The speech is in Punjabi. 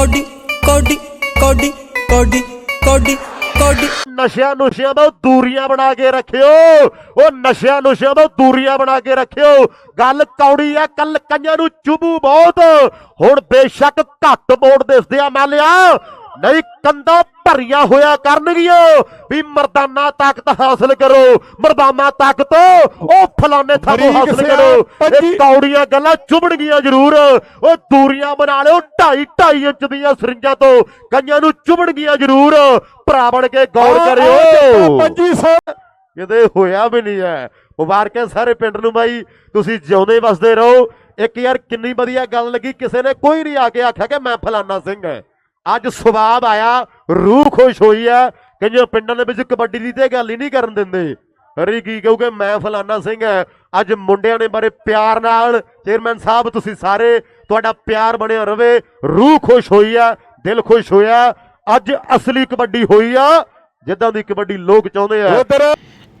ਕੋਡੀ ਕੋਡੀ ਕੋਡੀ ਕੋਡੀ ਕੋਡੀ ਕੋਡੀ। ਨਸ਼ਿਆਂ ਨੁਸ਼ਿਆਂ ਤੋਂ ਦੂਰੀਆਂ ਬਣਾ ਕੇ ਰੱਖਿਓ। ਉਹ ਨਸ਼ਿਆਂ ਨੁਸ਼ਿਆਂ ਤੋਂ ਦੂਰੀਆਂ ਬਣਾ ਕੇ ਰੱਖਿਓ। ਗੱਲ ਕੌੜੀ ਆ ਕੱਲ ਕੰਨਾਂ ਨੂੰ ਚੁਬੂ ਬਹੁਤ। ਹੁਣ ਬੇਸ਼ੱਕ ਘੱਟ ਵੋਟ ਦਿਸਦੇ ਆ, ਮਾਲਿਆ। ਨਹੀਂ ਕੰਦਾ ਭਰੀਆਂ ਹੋਇਆ ਕਰਨਗੀਆਂ। ਵੀ ਮਰਦਾਨਾ ਤਾਕਤ ਹਾਸਲ ਕਰੋ। ਮਰਦਾਨਾ ਤਾਕਤ ਉਹ ਫਲਾਣੇ ਥਾਂ ਹਾਸਲ ਕਰੋ। ਇਹ ਕੌੜੀਆਂ ਗੱਲਾਂ ਚੁਬਣਗੀਆਂ ਜ਼ਰੂਰ। ਉਹ ਦੂਰੀਆਂ ਬਣਾ ਲਿਓ 2.5 2.5 ਇੰਚ ਦੀਆਂ ਸਰਿੰਜਾਂ ਤੋਂ। ਕਈਆਂ ਨੂੰ ਚੁਬਣਗੀਆਂ ਜ਼ਰੂਰ। ਭਰਾ ਬਣ ਕੇ ਗੌਰ ਕਰਿਓ। ਪੰਜੀ ਸੌ। ਕਿਤੇ ਹੋਇਆ ਵੀ ਨਹੀਂ ਹੈ। ਮੁਬਾਰਕਾਂ ਸਾਰੇ ਪਿੰਡ ਨੂੰ ਬਾਈ। ਤੁਸੀਂ ਜਿਉਂਦੇ ਵਸਦੇ ਰਹੋ। ਇੱਕ ਯਾਰ ਕਿੰਨੀ ਵਧੀਆ ਗੱਲ ਲੱਗੀ। ਕਿਸੇ ਨੇ ਕੋਈ ਨਹੀਂ ਆ ਕੇ ਆਖਿਆ ਕਿ ਮੈਂ ਫਲਾਨਾ ਸਿੰਘ ਹੈ। ਅੱਜ ਸਵਾਬ ਆਇਆ, ਰੂਹ ਖੁਸ਼ ਹੋਈ ਹੈ। ਕਈਆਂ ਪਿੰਡਾਂ ਦੇ ਵਿੱਚ ਕਬੱਡੀ ਦੀ ਤੇ ਗੱਲ ਹੀ ਨਹੀਂ ਕਰਨ ਦਿੰਦੇ। ਹਰੀ ਕੀ ਕਹੂਗੇ, ਮੈਂ ਫਲਾਨਾ ਸਿੰਘ ਹੈ। ਅੱਜ ਮੁੰਡਿਆਂ ਨੇ ਬਾਰੇ ਪਿਆਰ ਨਾਲ ਚੇਅਰਮੈਨ ਸਾਹਿਬ, ਤੁਸੀਂ ਸਾਰੇ ਤੁਹਾਡਾ ਪਿਆਰ ਬਣਿਆ ਰਵੇ। ਰੂਹ ਖੁਸ਼ ਹੋਈ ਆ ਦਿਲ ਖੁਸ਼ ਹੋਇਆ। ਅੱਜ ਅਸਲੀ ਕਬੱਡੀ ਹੋਈ ਆ, ਜਿੱਦਾਂ ਦੀ ਕਬੱਡੀ ਲੋਕ ਚਾਹੁੰਦੇ ਆ।